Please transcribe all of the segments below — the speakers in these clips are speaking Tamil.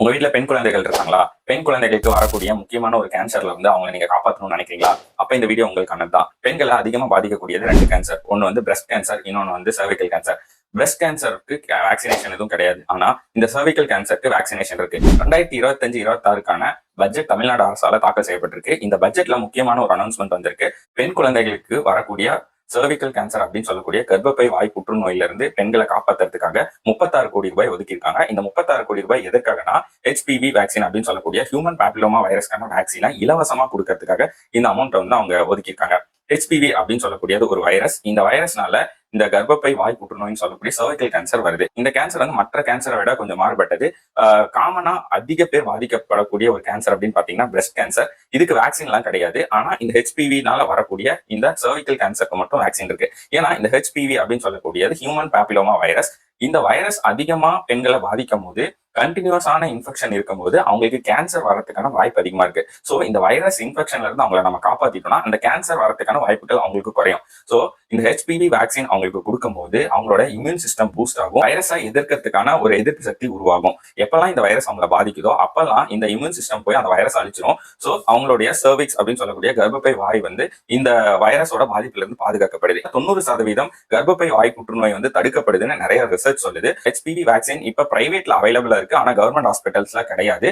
உங்க வீட்டுல பெண் குழந்தைகள் இருக்காங்களா? பெண் குழந்தைகளுக்கு வரக்கூடிய முக்கியமான ஒரு கேன்சர்ல வந்து அவங்க நீங்க காப்பாற்றணும்னு நினைக்கிறீங்களா? அப்ப இந்த வீடியோ உங்களுக்கானது தான். பெண்களை அதிகமா பாதிக்கக்கூடியது ரெண்டு கேன்சர் ஒன்னு வந்து பிரஸ்ட் கேன்சர் இன்னொன்னு வந்து சர்விக்கல் கேன்சர் பிரஸ்ட் கேன்சருக்கு வேக்சினேஷன் எதுவும் கிடையாது. ஆனா இந்த சர்விக்கல் கேன்சருக்கு வேக்சினேஷன் இருக்கு. ரெண்டாயிரத்தி இருபத்தஞ்சு இருபத்தாறுக்கான பட்ஜெட் தமிழ்நாடு அரசால தாக்கல் செய்யப்பட்டிருக்கு. இந்த பட்ஜெட்ல முக்கியமான ஒரு அனௌன்ஸ்மெண்ட் வந்திருக்கு. பெண் குழந்தைகளுக்கு வரக்கூடிய சர்விக்கல் கேன்சர் அப்படின்னு சொல்லக்கூடிய கர்ப்பப்பை வாய் புற்றுநோயில இருந்து பெண்களை காப்பாத்துறதுக்காக முப்பத்தாறு கோடி ரூபாய் ஒதுக்கியிருக்காங்க. இந்த முப்பத்தாறு கோடி ரூபாய் எதற்காகனா ஹெச்பிவி வேக்சின் அப்படின்னு சொல்லக்கூடிய ஹியூமன் பேப்பிலோமா வைரஸ்க்கான வேக்சினை இலவசமா கொடுக்கறதுக்காக இந்த அமௌண்ட் வந்து அவங்க ஒதுக்கியிருக்காங்க. ஹெச்பிவி அப்படின்னு சொல்லக்கூடியது ஒரு வைரஸ் இந்த வைரஸ்னால இந்த கர்ப்பப்பை வாய் புற்றுநோய்னு சொல்லக்கூடிய சர்வைக்கல் கேன்சர் வருது. இந்த கேன்சர் வந்து மற்ற கேன்சரை விட கொஞ்சம் மாறுபட்டது. காமனா அதிக பேர் பாதிக்கப்படக்கூடிய ஒரு கேன்சர் அப்படின்னு பாத்தீங்கன்னா பிரஸ்ட் கேன்சர் இதுக்கு வேக்சின் எல்லாம் கிடையாது. ஆனா இந்த ஹெச்பிவினால வரக்கூடிய இந்த சர்வைக்கல் கேன்சருக்கு மட்டும் வேக்சின் இருக்கு. ஏன்னா இந்த ஹெச்பிவி அப்படின்னு சொல்லக்கூடியது ஹியூமன் பேப்பிலோமா வைரஸ் இந்த வைரஸ் அதிகமா பெண்களை பாதிக்கும் போது கண்டினியூஸான இன்ஃபெக்ஷன் இருக்கும்போது அவங்களுக்கு கேன்சர் வரதுக்கான வாய்ப்பு அதிகமா இருக்கு. ஸோ இந்த வைரஸ் இன்ஃபெக்ஷன்ல இருந்து அவங்கள நம்ம காப்பாத்திட்டோம்னா அந்த கேன்சர் வரதுக்கான வாய்ப்புகள் அவங்களுக்கு குறையும். ஸோ இந்த ஹெச்பிவி வேக்சின் அவங்களுக்கு கொடுக்கும்போது அவங்களோட இம்யூன் சிஸ்டம் பூஸ்ட் ஆகும். வைரஸை எதிர்க்கிறதுக்கான ஒரு எதிர்ப்பு சக்தி உருவாகும். எப்பெல்லாம் இந்த வைரஸ் அவங்கள பாதிக்குதோ அப்பெல்லாம் இந்த இம்யூன் சிஸ்டம் போய் அந்த வைரஸ் அழிச்சிரும். ஸோ அவங்களுடைய சர்விக்ஸ் அப்படின்னு சொல்லக்கூடிய கர்ப்பப்பை வாய் வந்து இந்த வைரஸோட பாதிப்புல இருந்து பாதுகாக்கப்படுது. தொண்ணூறு சதவீதம் கர்ப்பப்பை வாய் புற்றுநோய் வந்து தடுக்கப்படுதுன்னு நிறைய ரிசர்ச் சொல்லுது. ஹெச்பிவி வேக்சின் இப்ப பிரைவேட்ல அவைலபிளா இருக்கு. ஆனா கவர்மெண்ட் ஹாஸ்பிட்டல்ஸ்ல கிடையாது.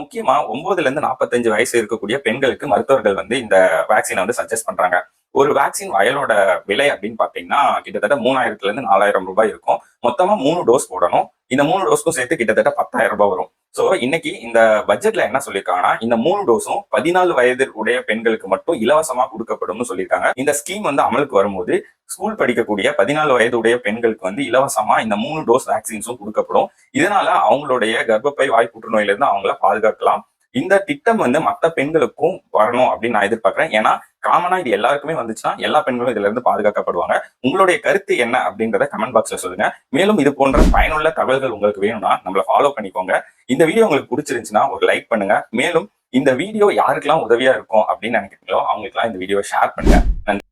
முக்கியமா ஒன்பதுல இருந்து நாற்பத்தஞ்சு வயசு இருக்கக்கூடிய பெண்களுக்கு மருத்துவர்கள் வந்து இந்த வேக்சினை வந்து சஜஸ்ட் பண்றாங்க. ஒரு வேக்சின் வயலோட விலை அப்படின்னு பாத்தீங்கன்னா கிட்டத்தட்ட மூணாயிரத்துல இருந்து நாலாயிரம் ரூபாய் இருக்கும். மொத்தமா மூணு டோஸ் போடணும். இந்த மூணு டோஸ்க்கும் சேர்த்து கிட்டத்தட்ட பத்தாயிரம் ரூபாய் வரும். ஸோ இன்னைக்கு இந்த பட்ஜெட்ல என்ன சொல்லியிருக்காங்கன்னா இந்த மூணு டோஸும் பதினாலு வயது உடைய பெண்களுக்கு மட்டும் இலவசமா கொடுக்கப்படும்னு சொல்லியிருக்காங்க இந்த ஸ்கீம் வந்து அமலுக்கு வரும்போது ஸ்கூல் படிக்கக்கூடிய பதினாலு வயது உடைய பெண்களுக்கு வந்து இலவசமா இந்த மூணு டோஸ் வேக்சின்ஸும் கொடுக்கப்படும். இதனால அவங்களுடைய கர்ப்பப்பை வாய் புற்றுநோயிலிருந்து அவங்கள பாதுகாக்கலாம். இந்த திட்டம் வந்து மற்ற பெண்களுக்கும் வரணும் அப்படின்னு நான் எதிர்பார்க்கிறேன். ஏன்னா காமனா இது எல்லாருக்குமே வந்துச்சுன்னா எல்லா பெண்களும் இதுல இருந்து பாதுகாக்கப்படுவாங்க. உங்களுடைய கருத்து என்ன அப்படின்றத கமெண்ட் பாக்ஸ்ல சொல்லுங்க. மேலும் இது போன்ற பயனுள்ள தகவல்கள் உங்களுக்கு வேணும்னா நம்மள ஃபாலோ பண்ணிக்கோங்க. இந்த வீடியோ உங்களுக்கு பிடிச்சிருந்துச்சுன்னா ஒரு லைக் பண்ணுங்க. மேலும் இந்த வீடியோ யாருக்கெல்லாம் உதவியா இருக்கும் அப்படின்னு நினைக்கிறீங்களோ அவங்களுக்குலாம் இந்த வீடியோ ஷேர் பண்ணுங்க. நன்றி.